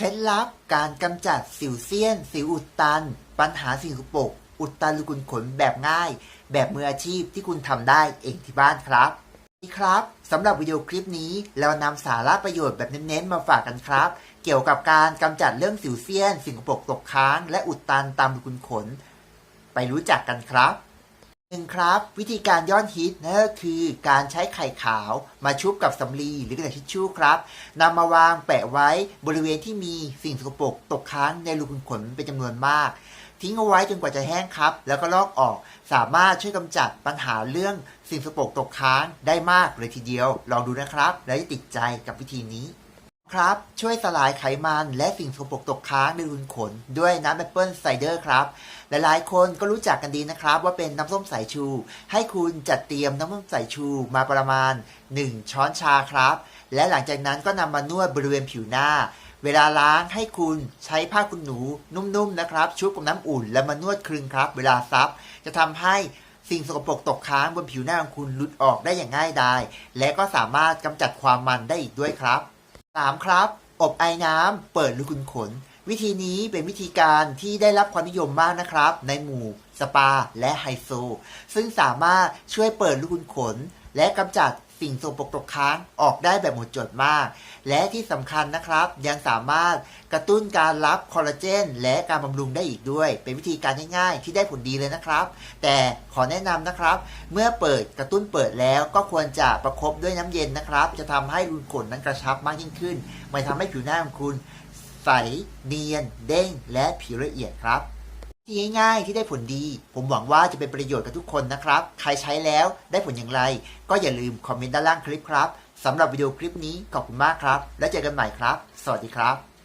เคล็ดลับการกำจัดสิวเซียน สิวอุดตัน ปัญหาสิวปก อุดตันรูขุมขนแบบง่าย แบบมืออาชีพที่คุณทำได้เองที่บ้านครับนี่ครับสำหรับวิดีโอคลิปนี้เรานำสาระประโยชน์แบบเน้นๆมาฝากกันครับ เกี่ยวกับการกำจัดเรื่องสิวเซียน สิ่งปกตกค้าง และอุดตันตามรูขุมขน ไปรู้จักกันครับ หนึ่งครับวิธีการย้อดฮิตนั่นก็คือการใช้ไข่ขาวมาชุบกับสำลีหรือกระดาษทิชชู่ครับนำมาวางแปะไว้บริเวณที่มีสิ่งสกปรกตกค้างในรูขุมขนเป็นจำนวนมาก ทิ้งเอาไว้จนกว่าจะแห้งครับ แล้วก็ลอกออกสามารถช่วยกำจัดปัญหาเรื่องสิ่งสกปรกตกค้างได้มากเลยทีเดียว ลองดูนะครับ และจะติดใจกับวิธีนี้ ครับ ช่วยสลายไขมันและสิ่งสกปรกตกค้างในรูขุมขน ด้วยน้ำแอปเปิลไซเดอร์ครับ หลายๆ คนก็รู้จักกันดีนะครับ ว่าเป็นน้ำส้มสายชู ให้คุณจัดเตรียมน้ำส้มสายชูมาประมาณ 1 ช้อนชาครับ และหลังจากนั้นก็นำมานวดบริเวณผิวหน้า เวลาล้างให้คุณใช้ผ้าคุณหนูนุ่มๆนะครับชุบกับน้ำอุ่น แล้วมานวดคลึงครับ เวลาซับจะทำให้สิ่งสกปรกตกค้างบนผิวหน้าของคุณหลุดออกได้อย่างง่ายดายและก็สามารถกำจัดความมันได้อีกด้วยครับ 3. ครับ อบไอ้น้ำเปิดรูขุมขน วิธีนี้เป็นวิธีการที่ได้รับความนิยมมากนะครับ ในหมู่ สปา และไฮโซ ซึ่งสามารถช่วยเปิดรูขุมขน และกำจัดสิ่งสกปรกค้างออกได้แบบหมดจดมาก และที่สำคัญนะครับยังสามารถกระตุ้นการรับคอลลาเจน และการบำรุงได้อีกด้วย เป็นวิธีการง่ายๆ ที่ได้ผลดีเลยนะครับ แต่ขอแนะนำนะครับ เมื่อเปิดกระตุ้นเปิดแล้วก็ควรจะประคบด้วยน้ำเย็นนะครับ จะทำให้รูขุมขนนั้นกระชับมากยิ่งขึ้นไม่ทำให้ผิวหน้าของคุณใสเนียน เด้ง และผิวละเอียดครับ ที่ง่ายๆที่ได้ผลดี ผมหวังว่าจะเป็นประโยชน์กับทุกคนนะครับ ใครใช้แล้วได้ผลอย่างไร ก็อย่าลืมคอมเมนต์ด้านล่างคลิปครับสำหรับวิดีโอคลิปนี้ขอบคุณมากครับ แล้วเจอกันใหม่ครับ สวัสดีครับ